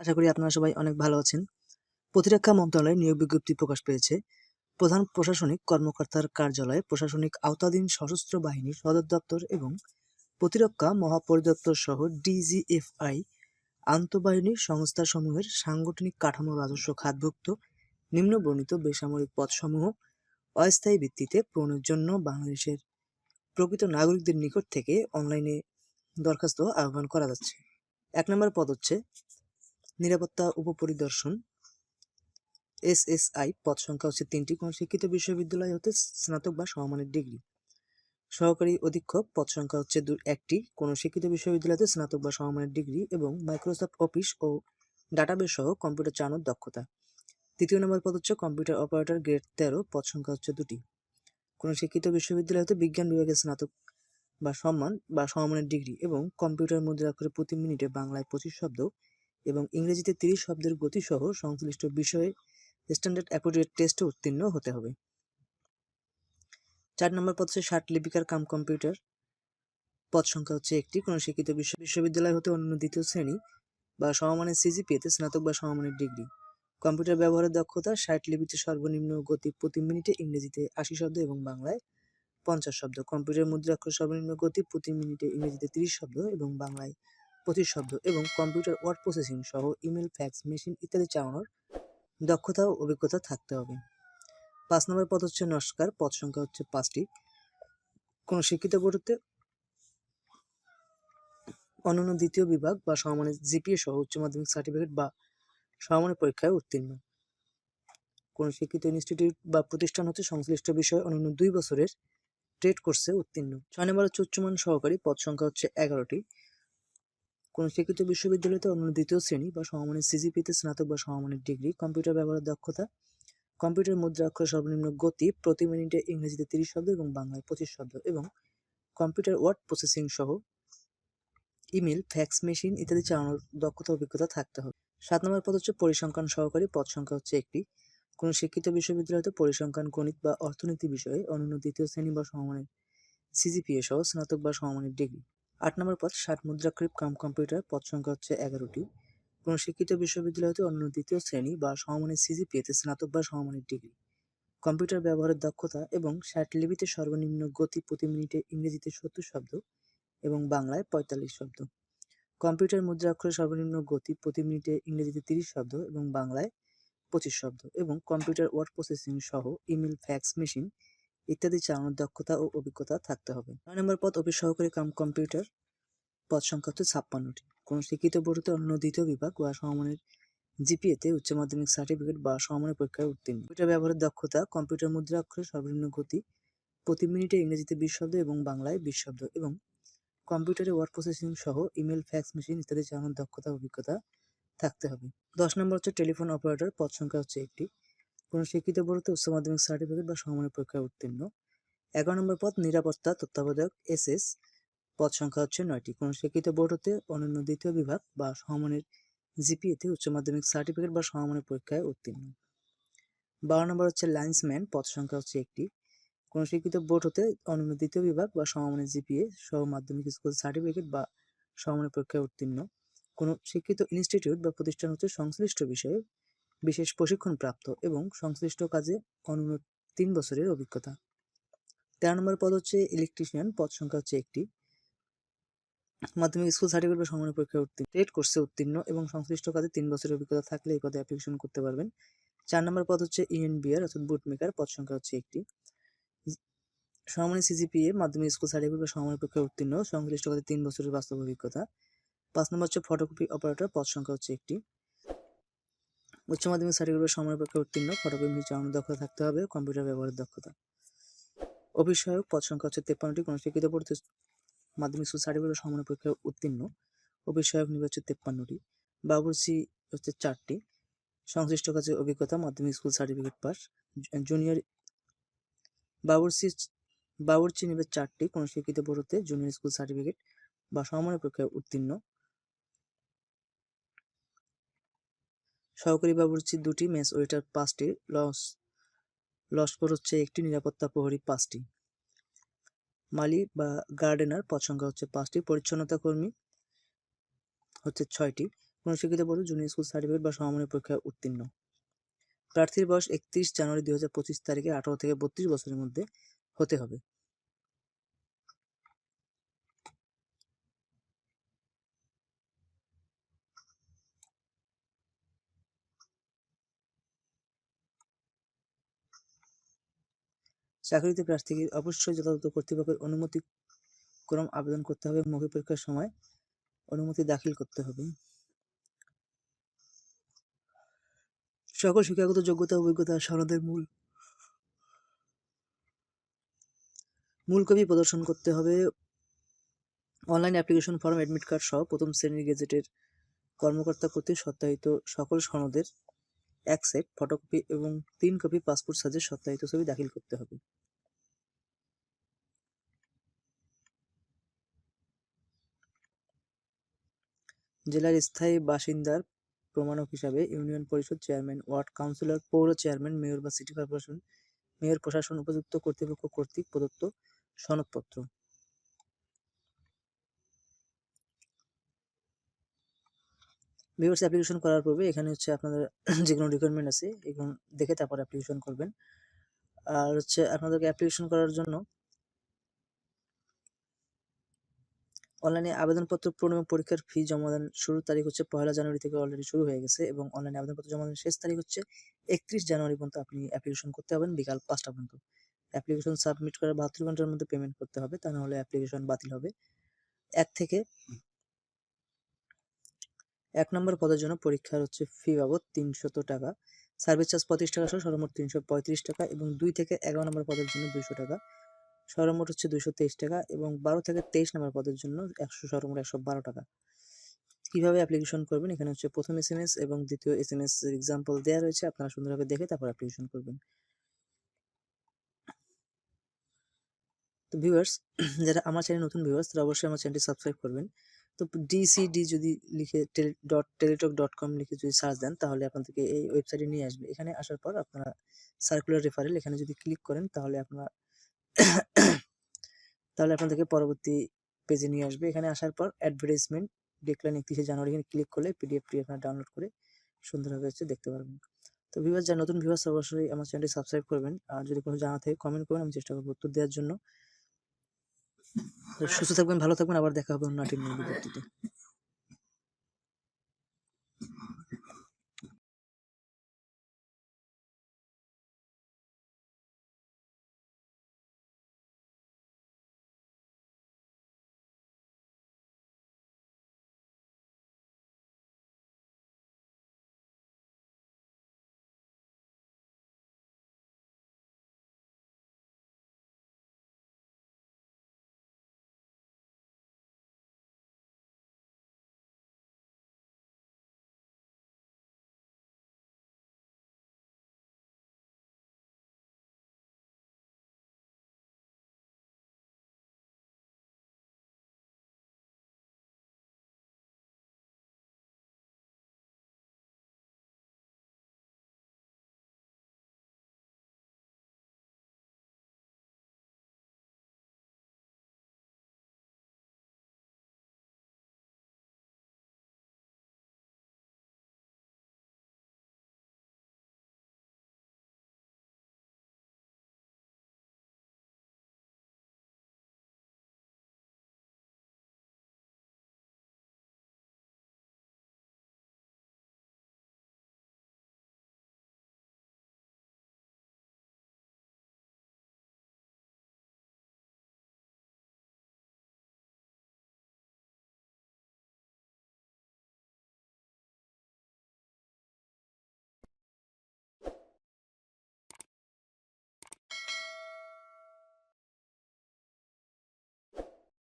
আশা করি আপনারা সবাই অনেক ভালো আছেন। প্রতিরক্ষা মন্ত্রণালয়ে নিয়োগ বিজ্ঞপ্তি প্রকাশ পেয়েছে। প্রধান প্রশাসনিক কর্মকর্তার কার্যালয়ে প্রশাসনিক আওতাধীন সশস্ত্র বাহিনীর সদর দপ্তর এবং প্রতিরক্ষা মহাপরিদপ্তর সহ ডিজিএফআই আন্তঃবাহিনী সংস্থাসমূহের সাংগঠনিক কাঠামো রাজস্ব খাতভুক্ত, নিম্নবর্ণিত বেসামরিক পদসমূহ অস্থায়ী ভিত্তিতে পূরণের জন্য বাংলাদেশের প্রকৃত নাগরিকদের নিকট থেকে অনলাইনে দরখাস্ত আহ্বান করা যাচ্ছে। এক নম্বর পদ হচ্ছে নিরাপত্তা উপপরিদর্শন, এসএসআই, পদ সংখ্যা হচ্ছে তিনটি। কোন শিক্ষিত বিশ্ববিদ্যালয় হতে স্নাতক বা সমমানের ডিগ্রি। সহকারী অধীক্ষক, পদ সংখ্যা হচ্ছে দু, একটি। কোনো শিক্ষিত বিশ্ববিদ্যালয়তে স্নাতক বা সমমানের ডিগ্রি এবং মাইক্রোসফট অফিস ও ডাটাবেস সহ কম্পিউটার চালানোর দক্ষতা। তৃতীয় নম্বর পদ হচ্ছে কম্পিউটার অপারেটর গ্রেড তেরো, পদ সংখ্যা হচ্ছে দুটি। কোনো শিক্ষিত বিশ্ববিদ্যালয় হতে বিজ্ঞান বিভাগে স্নাতক বা সম্মান বা সমমানের ডিগ্রি এবং কম্পিউটার মুদ্রাক্ষরে প্রতি মিনিটে বাংলায় পঁচিশ শব্দ এবং ইংরেজিতে তিরিশ শব্দের গতিসহ সংশ্লিষ্ট বিষয়ে স্ট্যান্ডার্ড অ্যাপোডিয়েট টেস্টে উত্তীর্ণ হতে হবে। চার নম্বর পদ হচ্ছে ষাট লিপিকার কাম কম্পিউটার। পদ সংখ্যা হচ্ছে একটি। কোনো শিক্ষিত বিশ্ব বিশ্ববিদ্যালয় হতে অন্য দ্বিতীয় শ্রেণি বা সমমানের সিজিপিএতে স্নাতক বা সমমানের ডিগ্রি। কম্পিউটার ব্যবহারের দক্ষতা, ষাট লিপিতে সর্বনিম্ন গতি প্রতি মিনিটে ইংরেজিতে আশি শব্দ এবং বাংলায় পঞ্চাশ শব্দ। কম্পিউটার মুদ্রাক্ষর সর্বনিম্ন গতি প্রতি মিনিটে ইংরেজিতে তিরিশ শব্দ এবং বাংলায় পঁচিশ শব্দ এবং কম্পিউটার ওয়ার্ড প্রসেসিং সহ ইমেল, ফ্যাক্স, মেশিন ইত্যাদি চালানোর দক্ষতা ও অভিজ্ঞতা থাকতে হবে। পাঁচ নম্বর পদ হচ্ছে নস্কার পদ সংখ্যা হচ্ছে পাঁচটি। কোনো শিক্ষিত বোর্ডতে অন্যান্য দ্বিতীয় বিভাগ বা সমমানের জিপিএ সহ উচ্চ মাধ্যমিক সার্টিফিকেট বা সমমানের পরীক্ষায় উত্তীর্ণ। কোনো শিক্ষিত ইনস্টিটিউট বা প্রতিষ্ঠান হতে সংশ্লিষ্ট বিষয়ে অন্যান্য দুই বছরের ট্রেড কোর্সে উত্তীর্ণ। ছয় নম্বর হচ্ছে উচ্চমান সহকারী। পদ সংখ্যা হচ্ছে এগারোটি। কোনো শিক্ষিত বিশ্ববিদ্যালয়তে অন্য দ্বিতীয় শ্রেণি বা সমমানের সিজিপিতে স্নাতক বা সমমানের ডিগ্রি, কম্পিউটার ব্যবহারের দক্ষতা, কম্পিউটার মুদ্রাক্ষর সর্বনিম্ন গতি, প্রতি মিনিটে ইংরেজিতে তিরিশ শব্দ এবং বাংলায় পঁচিশ শব্দ এবং কম্পিউটার ওয়ার্ড প্রসেসিং সহ ইমেল, ফ্যাক্স মেশিন ইত্যাদি চালানোর দক্ষতা অভিজ্ঞতা থাকতে হবে। সাত নম্বর পদ হচ্ছে পরিসংখ্যান সহকারী। পদ সংখ্যা হচ্ছে একটি। কোনো শিক্ষিত বিশ্ববিদ্যালয়তে পরিসংখ্যান, গণিত বা অর্থনীতি বিষয়ে অন্যান্য দ্বিতীয় শ্রেণি বা সমমানের সিজিপিএ সহ স্নাতক বা সমমানের ডিগ্রি। আট নম্বর পদ, ষাট মুদ্রাক্ষরিক কাম কম্পিউটার। পদ সংখ্যা হচ্ছে এগারোটি। কোনো শিক্ষিত বিশ্ববিদ্যালয়তে অন্য দ্বিতীয় শ্রেণি বা সমমানের সিজিপিএতে স্নাতক বা সমমানের ডিগ্রি। কম্পিউটার ব্যবহারের দক্ষতা এবং ষাট লিপিতে সর্বনিম্ন গতি প্রতি মিনিটে ইংরেজিতে সত্তর শব্দ এবং বাংলায় পঁয়তাল্লিশ শব্দ। কম্পিউটার মুদ্রাক্ষরের সর্বনিম্ন গতি প্রতি মিনিটে ইংরেজিতে তিরিশ শব্দ এবং বাংলায় পঁচিশ শব্দ এবং কম্পিউটার ওয়ার্ড প্রসেসিং সহ ইমেল, ফ্যাক্স, মেশিন ইত্যাদি চালানোর দক্ষতা ও অভিজ্ঞতা থাকতে হবে। নয় নম্বর পদ, অফিস সহকারী কাম কম্পিউটার। পদ সংখ্যা হচ্ছে ছাপ্পান্নটি। কোনো শিক্ষিত বোর্ডতে অন্য দ্বিতীয় বিভাগ বা সমমানের জিপিএতে উচ্চ মাধ্যমিক সার্টিফিকেট বা সমমানের পরীক্ষায় উত্তীর্ণ। কম্পিউটার ব্যবহারের দক্ষতা, কম্পিউটার মুদ্রা অক্ষরের সর্বনিম্ন গতি, প্রতি মিনিটে ইংরেজিতে বিশ শব্দ এবং বাংলায় বিশ শব্দ এবং কম্পিউটারে ওয়ার্ড প্রসেসিং সহ ইমেল, ফ্যাক্স, মেশিন ইত্যাদি চালানোর দক্ষতা, অভিজ্ঞতা থাকতে হবে। দশ নম্বর হচ্ছে টেলিফোন অপারেটর, পদ সংখ্যা হচ্ছে একটি। কোনো শিক্ষিত বোর্ডতে উচ্চ মাধ্যমিক সার্টিফিকেট বা সমমানের পরীক্ষায় উত্তীর্ণ। এগারো নম্বর পদ, নিরাপত্তা তত্ত্বাবধায়ক এস এস পদ সংখ্যা হচ্ছে নয়টি। কোনো শিক্ষিত বোর্ড হতে অনন্য দ্বিতীয় বিভাগ বা সমমানের জিপিএতে উচ্চ মাধ্যমিক সার্টিফিকেট বা সমমানের পরীক্ষায় উত্তীর্ণ। বারো নম্বর হচ্ছে লাইন্সম্যান পদ সংখ্যা হচ্ছে একটি। কোনো শিক্ষিত বোর্ড হতে অনন্য দ্বিতীয় বিভাগ বা সমমানের জিপিএ, সহ মাধ্যমিক স্কুল সার্টিফিকেট বা সমমানের পরীক্ষায় উত্তীর্ণ। কোনো শিক্ষিত ইনস্টিটিউট বা প্রতিষ্ঠান হচ্ছে সংশ্লিষ্ট বিষয়ে বিশেষ প্রশিক্ষণ প্রাপ্ত এবং সংশ্লিষ্ট কাজে অনন্য তিন বছরের অভিজ্ঞতা। তেরো নম্বর পদ হচ্ছে ইলেকট্রিশিয়ান পদ সংখ্যা হচ্ছে একটি। মাধ্যমিক স্কুল সার্টিফিকেট বা সমানের পরীক্ষায় উত্তীর্ণ ট্রেড কোর্সে উত্তীর্ণ এবং সংশ্লিষ্ট কাজে তিন বছরের অভিজ্ঞতা থাকলে এই পদে অ্যাপ্লিকেশন করতে পারবেন। চার নম্বর পদ হচ্ছে ইএনবিআর অর্থাৎ বুট মেকার পদ সংখ্যা হচ্ছে একটি। সমমানের সিজিপিএ মাধ্যমিক স্কুল সার্টিফিকেট বা সমমানের পরীক্ষায় উত্তীর্ণ, সংশ্লিষ্ট কাজে তিন বছরের বাস্তব অভিজ্ঞতা। পাঁচ নম্বর হচ্ছে ফটোকপি অপারেটর পদ সংখ্যা হচ্ছে একটি। উচ্চ মাধ্যমিক সার্টিফিকেট বা সময়ের পক্ষে উত্তীর্ণ। ফটোকপি চালানোর দক্ষতা থাকতে হবে। কম্পিউটার ব্যবহারের দক্ষতা। অফিস পদ সংখ্যা হচ্ছে তেপ্পান্নটি। কোনো শিক্ষিত পড়তে মাধ্যমিক স্কুল সার্টিফিকেট সমানের পরীক্ষায় উত্তীর্ণ। অফিস সহায়ক নিবে হচ্ছে তেপ্পান্নটি। বাবুর্চি হচ্ছে চারটি। সংশ্লিষ্ট কাজে অভিজ্ঞতা, মাধ্যমিক স্কুল সার্টিফিকেট পাস। জুনিয়র বাবুর্চি বাবুর্চি নিবে চারটি। কোনো শিক্ষিত পড়তে জুনিয়র স্কুল সার্টিফিকেট বা সমানের পরীক্ষায় উত্তীর্ণ। সহকারী বাবুর্চি দুটি মেস ওয়েটার পাঁচটি, লস লস্কর হচ্ছে একটি নিরাপত্তা প্রহরী পাঁচটি। মালি বা গার্ডেনার পদ সংখ্যা হচ্ছে পাঁচটি, পরিচ্ছন্নতা কর্মী হচ্ছে ছয়টি কোনো শিক্ষিত বোর্ড জুনিয়র স্কুল সার্টিফিকেট বা সমমানের পরীক্ষায় উত্তীর্ণ। প্রার্থীর বয়স একত্রিশ জানুয়ারি দুই হাজার পঁচিশ তারিখে আঠারো থেকে বত্রিশ বছরের মধ্যে হতে হবে। চাকরিতে প্রার্থীকে অবশ্যই যথাযথ কর্তৃপক্ষের অনুমতি ক্রম আবেদন করতে হবে। মৌখিক পরীক্ষার সময় অনুমতি দাখিল করতে হবে। সকল শিক্ষাগত যোগ্যতা, অভিজ্ঞতা, সনদের মূল মূল কপি প্রদর্শন করতে হবে। Online application form, admit card সহ প্রথম শ্রেণির গেজেটের কর্মকর্তা কর্তৃক সত্যায়িত সকল সনদের এক সেট ফটোকপি এবং তিন কপি পাসপোর্ট সাইজের সত্যায়িত ছবি দাখিল করতে হবে। জেলার স্থায়ী বাসিন্দার প্রমাণক হিসাবে ইউনিয়ন পরিষদ চেয়ারম্যান, ওয়ার্ড কাউন্সিলর, পৌর চেয়ারম্যান, মেয়র বা সিটি কর্পোরেশন, মেয়র প্রশাসন উপযুক্ত কর্তৃপক্ষ কর্তৃক প্রদত্ত সনদপত্র। ভিউয়ার্স অ্যাপ্লিকেশন করার পূর্বে এখানে হচ্ছে আপনাদের যে কোনো রিকোয়ারমেন্ট আছে, এগুলো দেখে তারপর অ্যাপ্লিকেশন করবেন। আর হচ্ছে আপনাদেরকে অ্যাপ্লিকেশন করার জন্য অনলাইনে আবেদনপত্র পূরণ এবং পরীক্ষার ফি জমা দেন শুরুর তারিখ হচ্ছে পয়লা জানুয়ারি থেকে অলরেডি শুরু হয়ে গেছে এবং অনলাইনে আবেদনপত্র জমা দেন শেষ তারিখ হচ্ছে একত্রিশ জানুয়ারি পর্যন্ত আপনি অ্যাপ্লিকেশন করতে হবেন বিকাল পাঁচটা পর্যন্ত। অ্যাপ্লিকেশন সাবমিট করার বাহাত্তর ঘণ্টার মধ্যে পেমেন্ট করতে হবে, তা নাহলে অ্যাপ্লিকেশন বাতিল হবে। এক থেকে এক নম্বর পদের জন্য পরীক্ষার হচ্ছে ফি বাবদ তিনশত টাকা সার্ভিস চার্জ পঁয়ত্রিশ টাকা সহ সর্বমোট তিনশো পঁয়ত্রিশ টাকা এবং দুই থেকে এগারো নম্বর পদের জন্য দুইশো টাকা। সর্বমোট হচ্ছে দুইশো তেইশ টাকা এবং বারো থেকে তেইশ নম্বর পদের জন্য একশো সর্বমোট একশো বারো টাকা। কীভাবে অ্যাপ্লিকেশন করবেন? এখানে হচ্ছে প্রথম এস এম এস এবং দ্বিতীয় এস এম এস এক্সাম্পল দেওয়া রয়েছে। আপনারা সুন্দরভাবে দেখে তারপর অ্যাপ্লিকেশন করবেন। তো ভিউয়ার্স যারা আমার চ্যানেল নতুন ভিউয়ার্স তারা অবশ্যই আমার চ্যানেলটি সাবস্ক্রাইব করবেন। তো ডিসিডি যদি লিখে tele dot Teletalk dot com লিখে যদি সার্চ দেন, তাহলে আপনাদেরকে এই ওয়েবসাইটে নিয়ে আসবে। এখানে আসার পর আপনারা সার্কুলার রেফারেল এখানে যদি ক্লিক করেন, তাহলে আপনারা তাহলে আপনাদেরকে পরবর্তী পেজে নিয়ে আসবে। এখানে আসার পর অ্যাডভার্টাইজমেন্ট ডেক্লাইন একত্রিশে জানুয়ারি এখানে ক্লিক করলে পিডিএফটি আপনারা ডাউনলোড করে সুন্দরভাবে হচ্ছে দেখতে পারবেন। তো ভিউয়ার্স যারা নতুন ভিউয়ার্স অবশ্যই আমার চ্যানেলটি সাবস্ক্রাইব করবেন। আর যদি কোনো জানা থাকে কমেন্ট করবেন, আমি চেষ্টা করব উত্তর দেওয়ার জন্য। সুস্থ থাকবেন, ভালো থাকবেন, আবার দেখা হবে অন্য একটি ভিডিওতে।